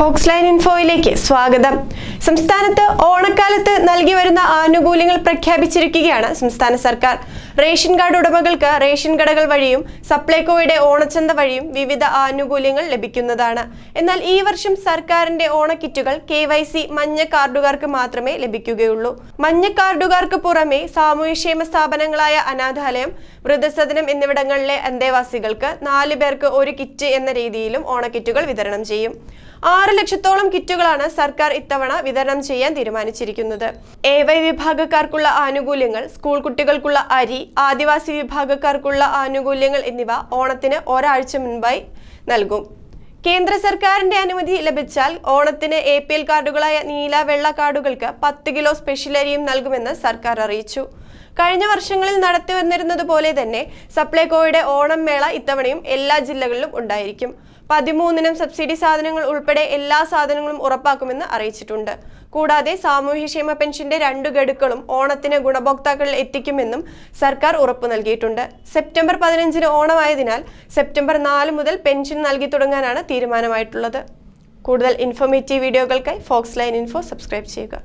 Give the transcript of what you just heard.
Fox line ഇൻഫോയിലേക്ക് സ്വാഗതം. സംസ്ഥാനത്ത് ഓണക്കാലത്ത് നൽകി വരുന്ന ആനുകൂല്യങ്ങൾ പ്രഖ്യാപിച്ചിരിക്കുകയാണ് സംസ്ഥാന സർക്കാർ. റേഷൻ കാർഡ് ഉടമകൾക്ക് റേഷൻ കടകൾ വഴിയും സപ്ലൈകോയുടെ ഓണച്ചന്ത വഴിയും വിവിധ ആനുകൂല്യങ്ങൾ ലഭിക്കുന്നതാണ്. എന്നാൽ ഈ വർഷം സർക്കാരിന്റെ ഓണക്കിറ്റുകൾ കെ വൈ സി മഞ്ഞ കാർഡുകാർക്ക് മാത്രമേ ലഭിക്കുകയുള്ളൂ. മഞ്ഞ കാർഡുകാർക്ക് പുറമെ സാമൂഹ്യക്ഷേമ സ്ഥാപനങ്ങളായ അനാഥാലയം വൃദ്ധസദനം എന്നിവിടങ്ങളിലെ അന്തേവാസികൾക്ക് നാല് പേർക്ക് ഒരു കിറ്റ് എന്ന രീതിയിലും ഓണക്കിറ്റുകൾ വിതരണം ചെയ്യും. ആറ് ലക്ഷത്തോളം കിറ്റുകളാണ് സർക്കാർ ഇത്തവണ വിതരണം ചെയ്യാൻ തീരുമാനിച്ചിരിക്കുന്നത്. എ വൈ വിഭാഗക്കാർക്കുള്ള ആനുകൂല്യങ്ങൾ സ്കൂൾ കുട്ടികൾക്കുള്ള അരി ആദിവാസി വിഭാഗക്കാർക്കുള്ള ആനുകൂല്യങ്ങൾ എന്നിവ ഓണത്തിന് ഒരാഴ്ച മുൻപായി നൽകും. കേന്ദ്ര സർക്കാരിന്റെ അനുമതി ലഭിച്ചാൽ ഓണത്തിന് എ പി എൽ കാർഡുകളായ നീല വെള്ള കാർഡുകൾക്ക് പത്ത് കിലോ സ്പെഷ്യൽ അരിയും നൽകുമെന്ന് സർക്കാർ അറിയിച്ചു. കഴിഞ്ഞ വർഷങ്ങളിൽ നടത്തി വന്നിരുന്നത് പോലെ തന്നെ സപ്ലൈകോയുടെ ഓണം മേള ഇത്തവണയും എല്ലാ ജില്ലകളിലും ഉണ്ടായിരിക്കും. പതിമൂന്നിനും സബ്സിഡി സാധനങ്ങൾ ഉൾപ്പെടെ എല്ലാ സാധനങ്ങളും ഉറപ്പാക്കുമെന്ന് അറിയിച്ചിട്ടുണ്ട്. കൂടാതെ സാമൂഹ്യക്ഷേമ പെൻഷന്റെ രണ്ടു ഗഡുക്കളും ഓണത്തിന് ഗുണഭോക്താക്കളിൽ എത്തിക്കുമെന്നും സർക്കാർ ഉറപ്പു നൽകിയിട്ടുണ്ട്. സെപ്റ്റംബർ പതിനഞ്ചിന് ഓണമായതിനാൽ സെപ്റ്റംബർ നാല് മുതൽ പെൻഷൻ നൽകി തുടങ്ങാനാണ് തീരുമാനമായിട്ടുള്ളത്. കൂടുതൽ ഇൻഫോർമേറ്റീവ് വീഡിയോകൾക്കായി ഫോക്സ് ലൈൻ ഇൻഫോ സബ്സ്ക്രൈബ് ചെയ്യുക.